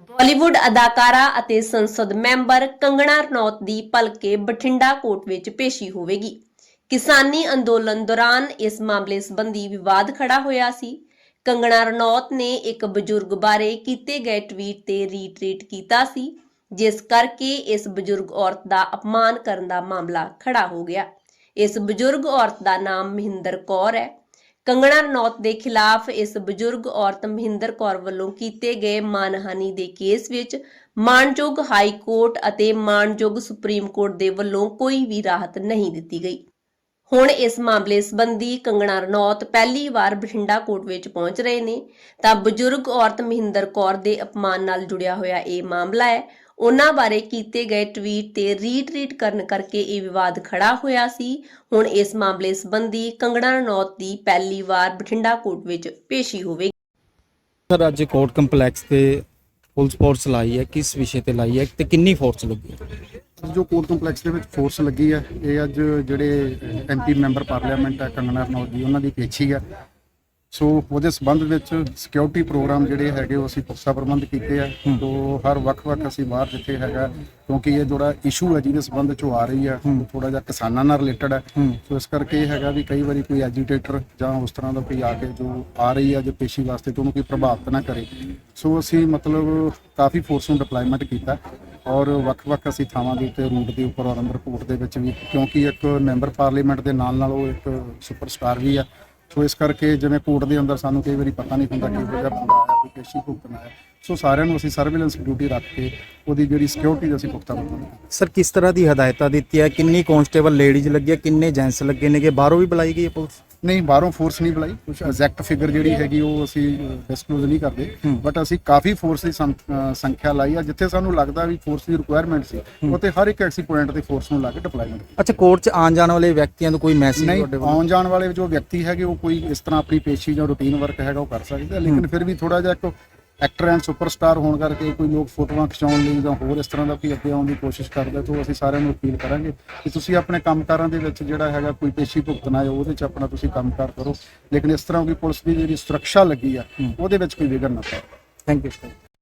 ਬਾਲੀਵੁੱਡ ਅਦਾਕਾਰਾ ਅਤੇ ਸੰਸਦ ਮੈਂਬਰ ਕੰਗਣਾ ਰਣੌਤ ਦੀ ਭਲਕੇ ਬਠਿੰਡਾ ਕੋਰਟ ਵਿੱਚ ਪੇਸ਼ੀ ਹੋਵੇਗੀ। ਕਿਸਾਨੀ ਅੰਦੋਲਨ ਦੌਰਾਨ ਇਸ ਮਾਮਲੇ ਸੰਬੰਧੀ ਵਿਵਾਦ ਖੜਾ ਹੋਇਆ ਸੀ। ਕੰਗਣਾ ਰਣੌਤ ਨੇ ਇੱਕ ਬਜ਼ੁਰਗ ਬਾਰੇ ਕੀਤੇ ਗਏ ਟਵੀਟ ਤੇ ਰੀਟਵੀਟ ਕੀਤਾ ਸੀ, ਜਿਸ ਕਰਕੇ ਇਸ ਬਜ਼ੁਰਗ ਔਰਤ ਦਾ ਅਪਮਾਨ ਕਰਨ ਦਾ ਮਾਮਲਾ ਖੜਾ ਹੋ ਗਿਆ। ਇਸ ਬਜ਼ੁਰਗ ਔਰਤ ਦਾ ਨਾਮ ਮਹਿੰਦਰ ਕੌਰ ਹੈ। ਕੰਗਣਾ ਰਣੌਤ ਦੇ ਖਿਲਾਫ ਇਸ ਬਜ਼ੁਰਗ ਔਰਤ ਮਹਿੰਦਰ ਕੌਰ ਵੱਲੋਂ ਕੀਤੇ ਗਏ ਮਾਨਹਾਨੀ ਦੇ ਕੇਸ ਵਿੱਚ ਮਾਣਯੋਗ ਹਾਈ ਕੋਰਟ ਅਤੇ ਮਾਣਯੋਗ ਸੁਪਰੀਮ ਕੋਰਟ ਦੇ ਵੱਲੋਂ ਕੋਈ ਵੀ ਰਾਹਤ ਨਹੀਂ ਦਿੱਤੀ ਗਈ। ਹੁਣ ਇਸ ਮਾਮਲੇ ਸੰਬੰਧੀ ਕੰਗਣਾ ਰਣੌਤ ਪਹਿਲੀ ਵਾਰ ਬਠਿੰਡਾ ਕੋਰਟ ਵਿੱਚ ਪਹੁੰਚ ਰਹੇ ਨੇ। ਤਾਂ ਬਜ਼ੁਰਗ ਔਰਤ ਮਹਿੰਦਰ ਕੌਰ ਦੇ ਅਪਮਾਨ ਨਾਲ ਜੁੜਿਆ ਹੋਇਆ ਇਹ ਮਾਮਲਾ ਹੈ। ਉਹਨਾਂ ਬਾਰੇ ਕੀਤੇ ਗਏ ਟਵੀਟ ਤੇ ਰੀਟਵੀਟ ਕਰਨ ਕਰਕੇ ਇਹ ਵਿਵਾਦ ਖੜਾ ਹੋਇਆ ਸੀ। ਹੁਣ ਇਸ ਮਾਮਲੇ ਸੰਬੰਧੀ ਕੰਗਣਾ ਰਣੌਤ ਦੀ ਪਹਿਲੀ ਵਾਰ ਬਠਿੰਡਾ ਕੋਰਟ ਵਿੱਚ ਪੇਸ਼ੀ ਹੋਵੇਗੀ। ਸਰ ਅੱਜ ਕੋਰਟ ਕੰਪਲੈਕਸ ਤੇ ਪੁਲਿਸ ਫੋਰਸ ਲਾਈ ਹੈ। ਕਿਸ ਵਿਸ਼ੇ ਤੇ ਲਾਈ ਹੈ ਤੇ ਕਿੰਨੀ ਫੋਰਸ ਲੱਗੀ ਹੈ? ਜੋ ਕੋਰਟ ਕੰਪਲੈਕਸ ਦੇ ਵਿੱਚ ਫੋਰਸ ਲੱਗੀ ਹੈ ਇਹ ਅੱਜ ਜਿਹੜੇ ਐਮਪੀ ਮੈਂਬਰ ਪਾਰਲੀਮੈਂਟ ਹੈ ਕੰਗਨਾ ਰਣੌਤ ਜੀ ਉਹਨਾਂ ਦੀ ਪੇਸ਼ੀ ਹੈ। ਸੋ ਉਹਦੇ ਸਬੰਧ ਵਿੱਚ ਸਿਕਿਉਰਿਟੀ ਪ੍ਰੋਗਰਾਮ ਜਿਹੜੇ ਹੈਗੇ ਉਹ ਅਸੀਂ ਪੁਖਤਾ ਪ੍ਰਬੰਧ ਕੀਤੇ ਆ। ਤੋਂ ਹਰ ਵੱਖ-ਵੱਖ ਅਸੀਂ ਬਾਹਰ ਜਿੱਥੇ ਹੈਗਾ ਕਿਉਂਕਿ ਇਹ ਜਿਹੜਾ ਇਸ਼ੂ ਹੈ ਜਿਹਦੇ ਸਬੰਧ ਚੋਂ ਆ ਰਹੀ ਹੈ। ਥੋੜਾ ਜਿਹਾ ਕਿਸਾਨਾਂ ਨਾਲ ਰਿਲੇਟਡ ਹੈ। ਸੋ ਇਸ ਕਰਕੇ ਇਹ ਹੈਗਾ ਵੀ ਕਈ ਵਾਰੀ ਕੋਈ ਐਜੀਟੇਟਰ ਜਾਂ ਉਸ ਤਰ੍ਹਾਂ ਦਾ ਕੋਈ ਆ ਕੇ ਜੋ ਆ ਰਹੀ ਹੈ ਜੋ ਪੇਸ਼ੀ ਵਾਸਤੇ ਤੋਂ ਉਹਨੂੰ ਕੋਈ ਪ੍ਰਭਾਵਿਤ ਨਾ ਕਰੇ। ਸੋ ਅਸੀਂ ਮਤਲਬ ਕਾਫੀ ਫੋਰਸ ਨੂੰ ਡਿਪਲੋਇਮੈਂਟ ਕੀਤਾ ਔਰ ਵੱਖ-ਵੱਖ ਅਸੀਂ ਥਾਵਾਂ ਦੇ ਉੱਤੇ ਰੂਟ ਦੇ ਉੱਪਰ ਔਰ ਕੋਰਟ ਦੇ ਵਿੱਚ ਵੀ ਕਿਉਂਕਿ ਇੱਕ ਮੈਂਬਰ ਪਾਰਲੀਮੈਂਟ ਦੇ ਨਾਲ ਨਾਲ ਉਹ ਇੱਕ ਸੁਪਰਸਟਾਰ ਵੀ ਆ। ਸੋ ਇਸ ਕਰਕੇ ਜਿਵੇਂ ਕੋਰਟ ਦੇ ਅੰਦਰ ਸਾਨੂੰ ਕਈ ਵਾਰੀ ਪਤਾ ਨਹੀਂ ਹੁੰਦਾ ਕਿ ਜਿਹੜਾ ਬੰਦਾ ਆਇਆ ਕੋਈ ਪੇਸ਼ੀ ਭੁਗਤਣਾ ਹੈ। ਸੋ ਸਾਰਿਆਂ ਨੂੰ ਅਸੀਂ ਸਰਵੇਲੈਂਸ ਡਿਊਟੀ ਰੱਖ ਕੇ ਉਹਦੀ ਜਿਹੜੀ ਸਿਕਿਉਰਿਟੀ ਅਸੀਂ ਪੁਖਤਾ ਬਣਾਉਂਦੇ ਹਾਂ ਸਰ ਕਿਸ ਤਰ੍ਹਾਂ ਦੀ ਹਦਾਇਤਾਂ ਦਿੱਤੀਆਂ? ਕਿੰਨੀ ਕਾਂਸਟੇਬਲ ਲੇਡੀਜ਼ ਲੱਗੀ ਹੈ ਕਿੰਨੇ ਜੈਂਟਸ ਲੱਗੇ ਨੇਗੇ? ਬਾਹਰੋਂ ਵੀ ਬੁਲਾਈ ਗਈ ਹੈ ਪੁਲਿਸ? ਨਹੀਂ ਬਾਹਰੋਂ ਫੋਰਸ ਨਹੀਂ ਬੁਲਾਈ। ਕੁਝ ਐਗਜ਼ੈਕਟ ਫਿਗਰ ਜਿਹੜੀ ਹੈਗੀ ਉਹ ਅਸੀਂ ਡਿਸਕਲੋਜ਼ ਨਹੀਂ ਕਰਦੇ। ਬਟ ਅਸੀਂ ਕਾਫੀ ਫੋਰਸ ਦੀ ਸੰਖਿਆ ਲਾਈ ਆ ਜਿੱਥੇ ਸਾਨੂੰ ਲੱਗਦਾ ਵੀ ਫੋਰਸ ਦੀ ਰਿਕੁਆਇਰਮੈਂਟ ਸੀ ਉੱਥੇ ਹਰ ਇੱਕ ਐਕਸੀ ਪੁਆਇੰਟ ਤੇ ਫੋਰਸ ਨੂੰ ਲਾ ਕੇ ਡਿਪਲੋਇਮੈਂਟ ਅੱਛਾ ਕੋਰਟ 'ਚ ਆਉਣ ਜਾਣ ਵਾਲੇ ਵਿਅਕਤੀਆਂ ਨੂੰ ਕੋਈ ਮੈਸੇਜ ਨਹੀਂ ਤੁਹਾਡੇ ਵੱਲੋਂ? ਆਉਣ ਜਾਣ ਵਾਲੇ ਜੋ ਵਿਅਕਤੀ ਹੈਗੇ ਉਹ ਕੋਈ ਇਸ ਤਰ੍ਹਾਂ ਆਪਣੀ ਪੇਸ਼ੀ ਜਾਂ ਰੂਟੀਨ ਵਰਕ ਹੈਗਾ ਉਹ ਕਰ ਸਕਦੇ ਆ। ਲੇਕਿਨ ਫਿਰ ਵੀ ਥੋੜਾ ਜਿਹਾ ਇੱਕ ਐਕਟਰ ਐਂਡ ਸੁਪਰਸਟਾਰ ਹੋਣ ਕਰਕੇ ਕੋਈ ਲੋਕ ਫੋਟੋਆਂ ਖਿਚਾਉਣ ਲਈ ਜਾਂ ਹੋਰ ਇਸ ਤਰ੍ਹਾਂ ਦਾ ਕੋਈ ਅੱਗੇ ਆਉਣ ਦੀ ਕੋਸ਼ਿਸ਼ ਕਰਦਾ ਤਾਂ ਅਸੀਂ ਸਾਰਿਆਂ ਨੂੰ ਅਪੀਲ ਕਰਾਂਗੇ ਕਿ ਤੁਸੀਂ ਆਪਣੇ ਕੰਮਕਾਰਾਂ ਦੇ ਵਿੱਚ ਜਿਹੜਾ ਹੈਗਾ ਕੋਈ ਪੇਸ਼ੀ ਭੁਗਤਣਾ ਹੈ ਉਹਦੇ 'ਚ ਆਪਣਾ ਤੁਸੀਂ ਕੰਮਕਾਰ ਕਰੋ। ਲੇਕਿਨ ਇਸ ਤਰ੍ਹਾਂ ਦੀ ਪੁਲਿਸ ਦੀ ਜਿਹੜੀ ਸੁਰੱਖਿਆ ਲੱਗੀ ਆ ਉਹਦੇ ਵਿੱਚ ਕੋਈ ਵਿਘਨ ਨਾ ਪਾਓ ਥੈਂਕ ਯੂ ਸਰ